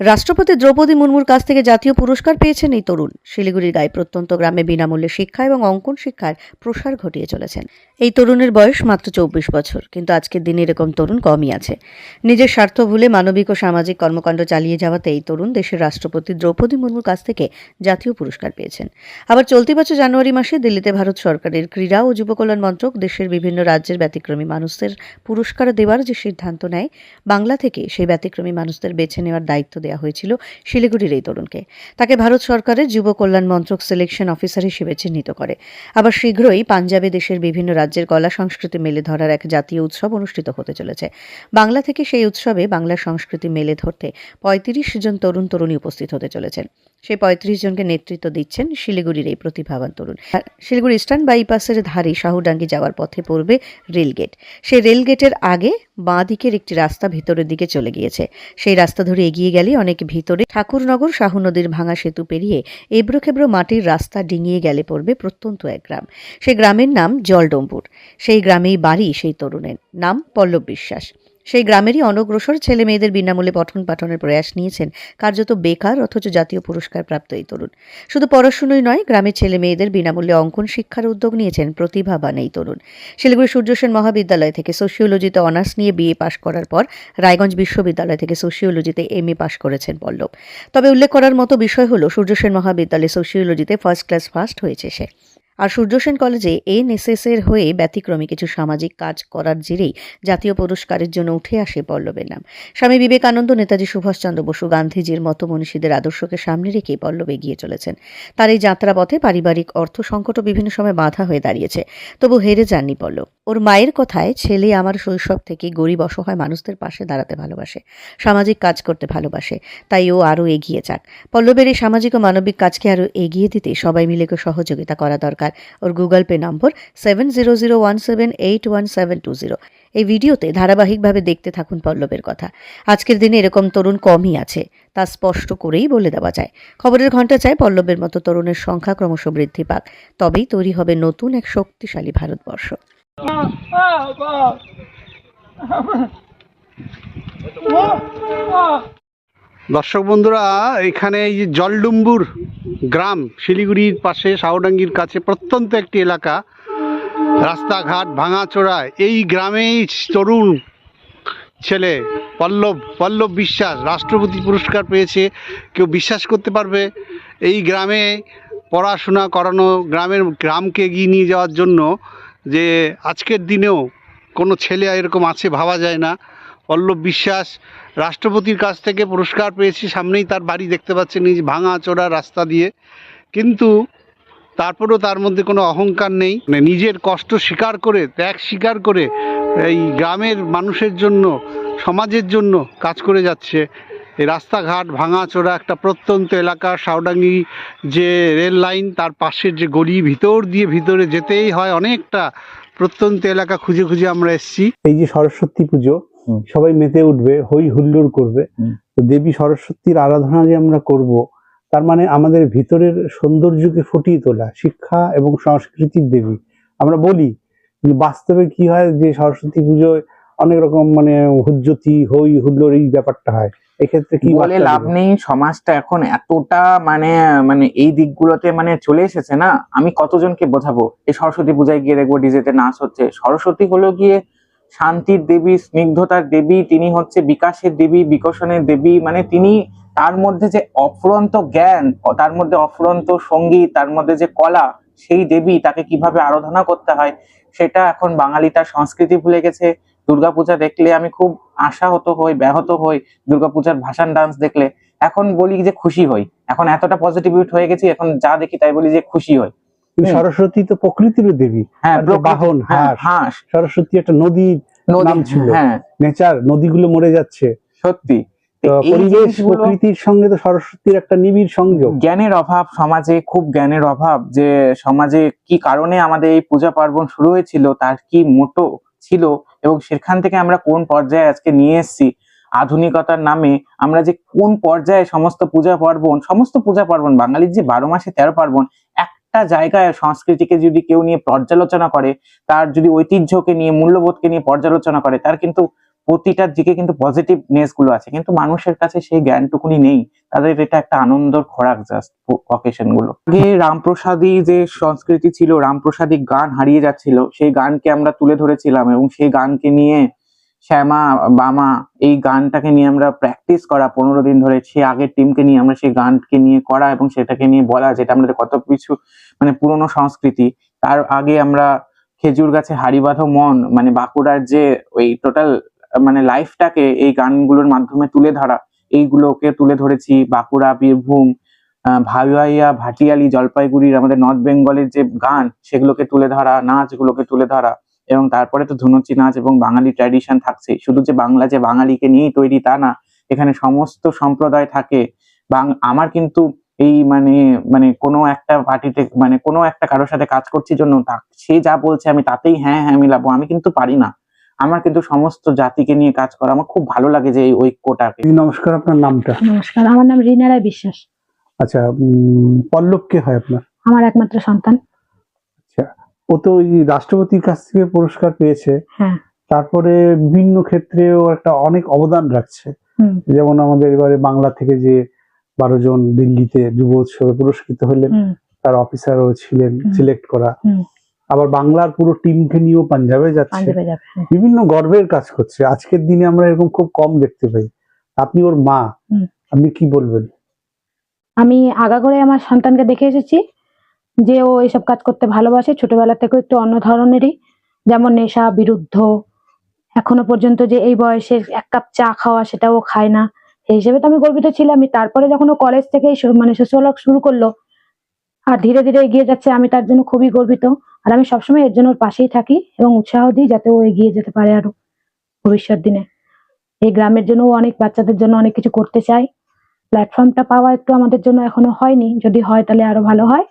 রাষ্ট্রপতি দ্রৌপদী মুর্মুর কাছ থেকে জাতীয় পুরস্কার পেয়েছেন এই তরুণ। শিলিগুড়ির গায়ে প্রত্যন্ত গ্রামে বিনামূল্যে শিক্ষা এবং অঙ্কন শিক্ষার প্রসার ঘটিয়ে চলেছেন। এই তরুণের বয়স মাত্র চব্বিশ বছর, কিন্তু আজকের দিনে এরকম তরুণ কমই আছে। নিজের স্বার্থ ভুলে মানবিক ও সামাজিক কর্মকাণ্ড চালিয়ে যাওয়াতে এই তরুণ দেশের রাষ্ট্রপতি দ্রৌপদী মুর্মুর কাছ থেকে জাতীয় পুরস্কার পেয়েছেন। আবার চলতি বছর জানুয়ারি মাসে দিল্লিতে ভারত সরকারের ক্রীড়া ও যুব কল্যাণ মন্ত্রক দেশের বিভিন্ন রাজ্যের ব্যতিক্রমী মানুষদের পুরস্কার দেওয়ার যে সিদ্ধান্ত নেয়, বাংলা থেকে সেই ব্যতিক্রমী মানুষদের বেছে নেওয়ার দায়িত্ব দেওয়া হয়েছিল শিলিগুড়ির এই তরুণকে। তাকে ভারত সরকারের যুব কল্যাণ মন্ত্রক সিলেকশন অফিসার হিসেবে চিহ্নিত করে। আবার শীঘ্রই পাঞ্জাবে দেশের বিভিন্ন রাজ্যের কলা সংস্কৃতি মেলে ধরার এক জাতীয় উৎসব অনুষ্ঠিত হতে চলেছে। বাংলা থেকে সেই উৎসবে বাংলা সংস্কৃতি মেলে ধরতে পঁয়ত্রিশ জন তরুণ তরুণী উপস্থিত হতে চলেছেন। সেই পঁয়ত্রিশ জনকে নেতৃত্ব দিচ্ছেন শিলিগুড়ির এই প্রতিভাবান তরুণ। শিলিগুড়ি ইস্টার্ন বাইপাসের ধারে শাহুডাঙ্গি যাওয়ার পথে পড়বে রেলগেট। সেই রেলগেটের আগে বাঁ দিকের একটি রাস্তা ভিতরের দিকে চলে গিয়েছে। সেই রাস্তা ধরে এগিয়ে গেলে অনেক ভিতরে ঠাকুরনগর শাহু নদীর ভাঙা সেতু পেরিয়ে এবড়ো খেবড়ো মাটির রাস্তা ডিঙিয়ে গেলে পড়বে প্রত্যন্ত এক গ্রাম। সেই গ্রামের নাম জলডম্বুর। সেই গ্রামেই বাড়ি সেই তরুণের। নাম পল্লব বিশ্বাস। সেই গ্রামেরই অনগ্রসর ছেলে মেয়েদের বিনামূল্যে পঠন পাঠনের প্রয়াস নিয়েছেন কার্যত বেকার অথচ জাতীয় পুরস্কার প্রাপ্ত এই তরুণ। শুধু পড়াশুনোই নয়, গ্রামের ছেলে মেয়েদের বিনামূল্যে অঙ্কন শিক্ষার উদ্যোগ নিয়েছেন প্রতিভাবান এই তরুণ। শিলিগুড়ি সূর্যসেন মহাবিদ্যালয় থেকে সোশিওলজিতে অনার্স নিয়ে বিএ পাশ করার পর রায়গঞ্জ বিশ্ববিদ্যালয় থেকে সোশিওলজিতে এমএ পাশ করেছেন পল্লব। তবে উল্লেখ করার মতো বিষয় হলো, সূর্যসেন মহাবিদ্যালয়ে সোশিওলজিতে ফার্স্ট ক্লাস ফার্স্ট হয়েছে সে। আর সূর্যসেন কলেজে এনএসএস এর হয়ে ব্যতিক্রমী কিছু সামাজিক কাজ করার জেরেই জাতীয় পুরস্কারের জন্য উঠে আসে পল্লবের নাম। স্বামী বিবেকানন্দ, নেতাজি সুভাষচন্দ্র বসু গান্ধীজির মতো মনীষীদের আদর্শকে সামনে রেখে পল্লব এগিয়ে চলেছেন। তার এই যাত্রাপথে পারিবারিক অর্থ সংকটও বিভিন্ন সময় বাধা হয়ে দাঁড়িয়েছে, তবু হেরে যাননি পল্লব। ওর মায়ের কথায় ছেলে আমার শৈশব থেকে গরিব, অসহায় মানুষদের পাশে দাঁড়াতে ভালোবাসে, সামাজিক কাজ করতে ভালোবাসে, তাই ও আরও এগিয়ে যাক। পল্লবের এই সামাজিক ও মানবিক কাজকে আরও এগিয়ে দিতে সবাই মিলে সহযোগিতা করা দরকার। ওর Google Pay number seven zero zero one seven eight one seven two zero এই ভিডিওতে ধারাবাহিকভাবে দেখতে থাকুন পল্লবের কথা। আজকের দিনে এরকম তরুণ কমই আছে, তা স্পষ্ট করেই বলে দেওয়া যায়। খবরের ঘণ্টা চায় পল্লবের মতো তরুণের সংখ্যা ক্রমশ বৃদ্ধি পাক, তবেই তৈরি হবে নতুন এক শক্তিশালী ভারতবর্ষ। দর্শক বন্ধুরা, এখানে এই যে জলডুম্বুর গ্রাম, শিলিগুড়ির পাশে সাউডাঙ্গির কাছে প্রত্যন্ত একটি এলাকা, রাস্তাঘাট ভাঙাচোরা। এই গ্রামেই তরুণ ছেলে পল্লব পল্লব বিশ্বাস রাষ্ট্রপতি পুরস্কার পেয়েছে। কেউ বিশ্বাস করতে পারবে, এই গ্রামে পড়াশোনা করানো, গ্রামের, গ্রামকে এগিয়ে নিয়ে যাওয়ার জন্য যে আজকের দিনেও কোনো ছেলে এরকম আছে ভাবা যায় না। পল্লব বিশ্বাস, রাষ্ট্রপতির কাছ থেকে পুরস্কার পেয়েছি, সামনেই তার বাড়ি দেখতে পাচ্ছেন যে ভাঙা চোরা রাস্তা দিয়ে। কিন্তু তারপরেও তার মধ্যে কোনো অহংকার নেই। মানে নিজের কষ্ট স্বীকার করে, ত্যাগ স্বীকার করে এই গ্রামের মানুষের জন্য, সমাজের জন্য কাজ করে যাচ্ছে। এই রাস্তাঘাট ভাঙাচোরা একটা প্রত্যন্ত এলাকা সাউডাঙ্গি যে রেল লাইন তার পাশের যে গলি ভিতর দিয়ে ভিতরে যেতেই হয় অনেকটা প্রত্যন্ত এলাকা খুঁজে খুঁজে আমরা এসেছি। এই যে সরস্বতী পুজো সবাই মেতে উঠবে হই হুল্লোড় করবে। তো দেবী সরস্বতীর আরাধনা যে আমরা করব তার মানে আমাদের ভিতরের সৌন্দর্যকে ফুটিয়ে তোলা শিক্ষা এবং সংস্কৃতির দেবী। আমরা বলি কিন্তু বাস্তবে কি হয় যে সরস্বতী পুজোয় অনেক রকম মানে হুজ্জতি হই হুল্লোড় এই ব্যাপারটা হয়। এক্ষেত্রে কি বলে লাভ নেই সমাজটা এখন এতটা মানে মানে এই দিকগুলোতে মানে চলে এসেছে না? আমি কতজনকে বোঝাবো? এই সরস্বতী পূজায় গিয়ে দেখব ডিজেতে নাচ হচ্ছে। সরস্বতী হলো গিয়ে শান্তির দেবী স্নিগ্ধতার দেবী তিনি হচ্ছে বিকাশের দেবী বিকশনের দেবী মানে তিনি তার মধ্যে যে অফুরন্ত জ্ঞান তার মধ্যে অফুরন্ত সংগীত তার মধ্যে যে কলা সেই দেবী তাকে কীভাবে আরাধনা করতে হয় সেটা এখন বাঙালি তার সংস্কৃতি ভুলে গেছে। দুর্গাপূজা দেখলে আমি খুব আশাহত হই ব্যাহত হই দুর্গাপূজার ভাসান ডান্স দেখলে এখন বলি যে খুশি হই। এখন এতটা পজিটিভিট হয়ে গেছি এখন যা দেখি তাই বলি যে খুশি হই। সরস্বতী তো প্রকৃতির দেবী। হ্যাঁ বাহন, হ্যাঁ, হাঁস। সরস্বতী একটা নদী নাম ছিল। হ্যাঁ। নেচার নদীগুলো মরে যাচ্ছে। সত্যি। তো পরিবেশ প্রকৃতির সঙ্গে তো সরস্বতীর একটা নিবিড় সংযোগ। জ্ঞানের অভাব সমাজে খুব জ্ঞানের অভাব যে সমাজে কি কারণে আমাদের এই পূজা পার্বণ শুরু হয়েছিল তার কি মোটো ছিল এবং সেখান থেকে আমরা কোন পর্যায়ে আজকে নিয়ে এসেছি, আধুনিকতার নামে আমরা যে কোন পর্যায়ে সমস্ত পূজা পার্বণ, সমস্ত পূজা পার্বণ, বাঙালির যে বারো মাসে তেরো পার্বণ, একটা জায়গায় সংস্কৃতিকে যদি কেউ নিয়ে পর্যালোচনা করে, তার যদি ঐতিহ্যকে নিয়ে, মূল্যবোধকে নিয়ে পর্যালোচনা করে, তার কিন্তু প্রতিটার দিকে কিন্তু পজিটিভনেসগুলো আছে। কিন্তু মানুষের কাছে সেই জ্ঞানটুকুনি নেই। তাদের এটা একটা আনন্দর খোরাক জাস্ট অকেশনগুলো। আগে রামপ্রসাদী যে সংস্কৃতি ছিল, রামপ্রসাদী গান হারিয়ে যাচ্ছিল, সেই গানকে আমরা তুলে ধরেছিলাম এবং সেই গানকে নিয়ে শ্যামা, বামা এই গানটাকে নিয়ে আমরা প্র্যাকটিস করা পনেরো দিন ধরে, সে আগের টিমকে নিয়ে আমরা সেই গানকে নিয়ে করা এবং সেটাকে নিয়ে বলা, যেটা আমাদের কত কিছু মানে পুরনো সংস্কৃতি। তার আগে আমরা খেজুর গাছে হাড়ি বাঁধো মন মানে বাঁকুড়ার যে ওই টোটাল মানে লাইফটাকে এই গানগুলোর মাধ্যমে তুলে ধরা। এইগুলোকে তুলে ধরেছি বাঁকুড়া, বীরভূম ভাইয়া ভাটিয়ালি, জলপাইগুড়ির আমাদের নর্থ বেঙ্গলের যে গান, সেগুলোকে তুলে ধরা, নাচগুলোকে তুলে ধরা এবং তারপরে তো ধুনুচি নাচ এবং বাঙালি ট্র্যাডিশন থাকছে। শুধু যে বাংলা যে বাঙালিকে নিয়েই তৈরি তা না, এখানে সমস্ত সম্প্রদায় থাকে। আমার কিন্তু এই মানে মানে কোনো একটা পার্টিতে মানে কোনো একটা কারোর সাথে কাজ করছি জন্য সে যা বলছে আমি তাতেই হ্যাঁ হ্যাঁ মিলাবো, আমি কিন্তু পারি না। আমার কিন্তু সমস্ত জাতিকে নিয়ে কাজ করা আমার খুব ভালো লাগে যে এই ঐক্যটাকে। দিদি নমস্কার আপনার নামটা? নমস্কার আমার নাম রিনা রায় বিশ্বাস। আচ্ছা পল্লব কে হয় আপনার? আমার একমাত্র সন্তান। আচ্ছা ও তো ওই রাষ্ট্রপতির কাছ থেকে পুরস্কার পেয়েছে। হ্যাঁ। তারপরে বিভিন্ন ক্ষেত্রেও একটা অনেক অবদান রাখছে। হুম। যেমন আমাদের এবারে বাংলা থেকে যে বারো জন দিল্লিতে যুব উৎসবে পুরস্কৃত হলেন তার অফিসারও ছিলেন সিলেক্ট করা। আবার বাংলার পুরো টিমকে নিয়েও পাঞ্জাবে যাচ্ছে। হ্যাঁ। বিভিন্ন গর্বের কাজ করছে। আজকের দিনে আমরা এরকম খুব কম দেখতে পাই। আপনি ওর মা আপনি কি বলবেন? আমি আগাগোড়ায় আমার সন্তানকে দেখে এসেছি যে ও এসব কাজ করতে ভালোবাসে। ছোটবেলা থেকেও একটু অন্য ধরনেরই যেমন নেশা বিরুদ্ধ। এখনও পর্যন্ত যে এই বয়সে এক কাপ চা খাওয়া সেটাও খায় না। সেই হিসেবে তো আমি গর্বিত ছিলামই। তারপরে যখন ও কলেজ থেকে মানে সোশ্যালক শুরু করল আর ধীরে ধীরে এগিয়ে যাচ্ছে আমি তার জন্য খুবই গর্বিত। আর আমি সবসময় এর জন্য ওর পাশেই থাকি এবং উৎসাহ দিই যাতে ও এগিয়ে যেতে পারে আরও ভবিষ্যৎ দিনে। এই গ্রামের জন্য ও অনেক বাচ্চাদের জন্য অনেক কিছু করতে চায়। প্ল্যাটফর্মটা পাওয়া একটু আমাদের জন্য এখনও হয়নি। যদি হয় তাহলে আরও ভালো হয়।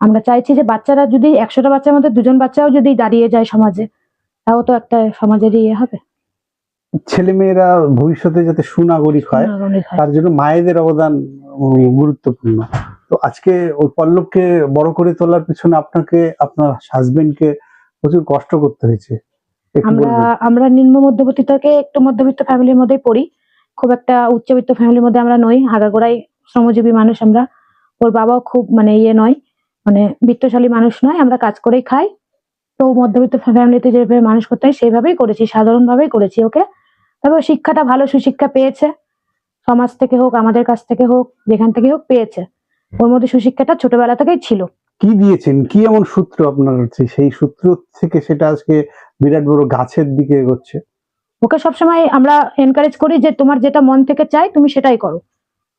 আমরা চাইছি যে বাচ্চারা যদি একশোটা বাচ্চার মধ্যে দুজন বাচ্চাও যদি দাঁড়িয়ে যায় সমাজে তাও তো একটা সমাজের ইয়ে হবে। ছেলেমেয়েরা ভবিষ্যতে যাতে সুনাগরিক হয় তার জন্য মায়েদের অবদান গুরুত্বপূর্ণ। তো আজকে ওই পল্লবকে বড় করে তোলার পিছনে আপনাকে আপনার হাজবেন্ডকে প্রচুর কষ্ট করতে হয়েছে। আমরা আমরা নিম্ন মধ্যবিত্ত থেকে একটু মধ্যবিত্ত ফ্যামিলির মধ্যেই পড়ি। খুব একটা উচ্চবিত্ত ফ্যামিলির মধ্যে আমরা নই। আগাগোড়াই শ্রমজীবী মানুষ আমরা। ওর বাবাও খুব মানে ইয়ে নয়। মানে বিত্তশালী মানুষ নয়। আমরা কাজ করেই খাই। তো মধ্যবিত্ত ফ্যামিলিতে যেভাবে মানুষ করতে হয় সেইভাবেই করেছি। সাধারণ ভাবেই করেছি ওকে। তবে শিক্ষাটা ভালো সুশিক্ষা পেয়েছে। সমাজ থেকে হোক আমাদের কাছ থেকে হোক যেখান থেকে হোক পেয়েছে। ওর মধ্যে সুশিক্ষাটা ছোটবেলা থেকেই ছিল। কি দিয়েছেন? কি এমন সূত্র আপনার হচ্ছে? সেই সূত্র থেকে সেটা আজকে বিরাট বড় গাছের দিকে এগোচ্ছে। ওকে সবসময় আমরা এনকারেজ করি যে তোমার যেটা মন থেকে চাই তুমি সেটাই করো।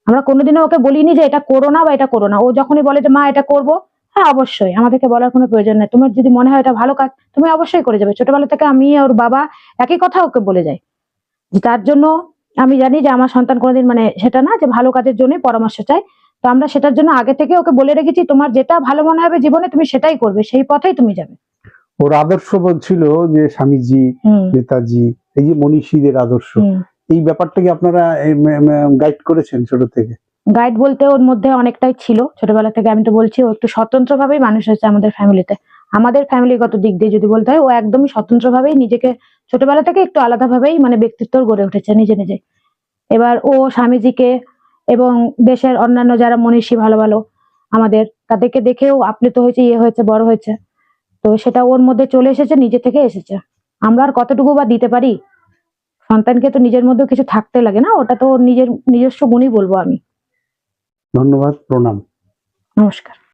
আমরা কোনোদিনও ওকে বলিনি যে এটা করো না বা এটা করো না। ও যখনই বলে যে মা এটা করব হ্যাঁ অবশ্যই। আমাদেরকে বলার কোনো প্রয়োজন নেই। তোমার যদি মনে হয় এটা ভালো কাজ তুমি অবশ্যই করে যাবে। ছোটবেলা থেকে আমি ওর বাবা একই কথা ওকে বলে যাই। যে তার জন্য আমি জানি যে আমার সন্তান কোনোদিন মানে সেটা না যে ভালো কাজের জন্যই পরামর্শ চাই তো আমরা সেটার জন্য আগে থেকে ওকে বলে রেখেছি তোমার যেটা ভালো মনে হবে জীবনে তুমি সেটাই করবে সেই পথেই তুমি যাবে। ওর আদর্শ বলছিল যে স্বামীজি নেতাজি এই যে মনীষীদের আদর্শ এই ব্যাপারটা কি আপনারা গাইড করেছেন ছোট থেকে? গাইড বলতে ওর মধ্যে অনেকটাই ছিল ছোটবেলা থেকে আমি তো বলছি ও একটু স্বতন্ত্র ভাবেই মানুষ হয়েছে আমাদের ফ্যামিলিতে আমাদের ফ্যামিলিগত দিক দিয়ে যদি বলতে হয় ও একদমই স্বতন্ত্র ভাবেই নিজেকে ছোটবেলা থেকে একটু আলাদা ভাবেই মানে ব্যক্তিত্ব গড়ে উঠেছে নিজে নিজে। এবার ও স্বামীজিকে এবং দেশের অন্যান্য যারা মনীষী ভালো ভালো আমাদের তাদেরকে দেখেও আপ্লুত হয়েছে ইয়ে হয়েছে বড় হয়েছে। তো সেটা ওর মধ্যে চলে এসেছে নিজে থেকে এসেছে। আমরা আর কতটুকু বা দিতে পারি? সন্তানকে তো নিজের মধ্যে কিছু থাকতে লাগে না ওটা তো ওর নিজের নিজস্ব গুণই বলব আমি। ধন্যবাদ প্রণাম। নমস্কার।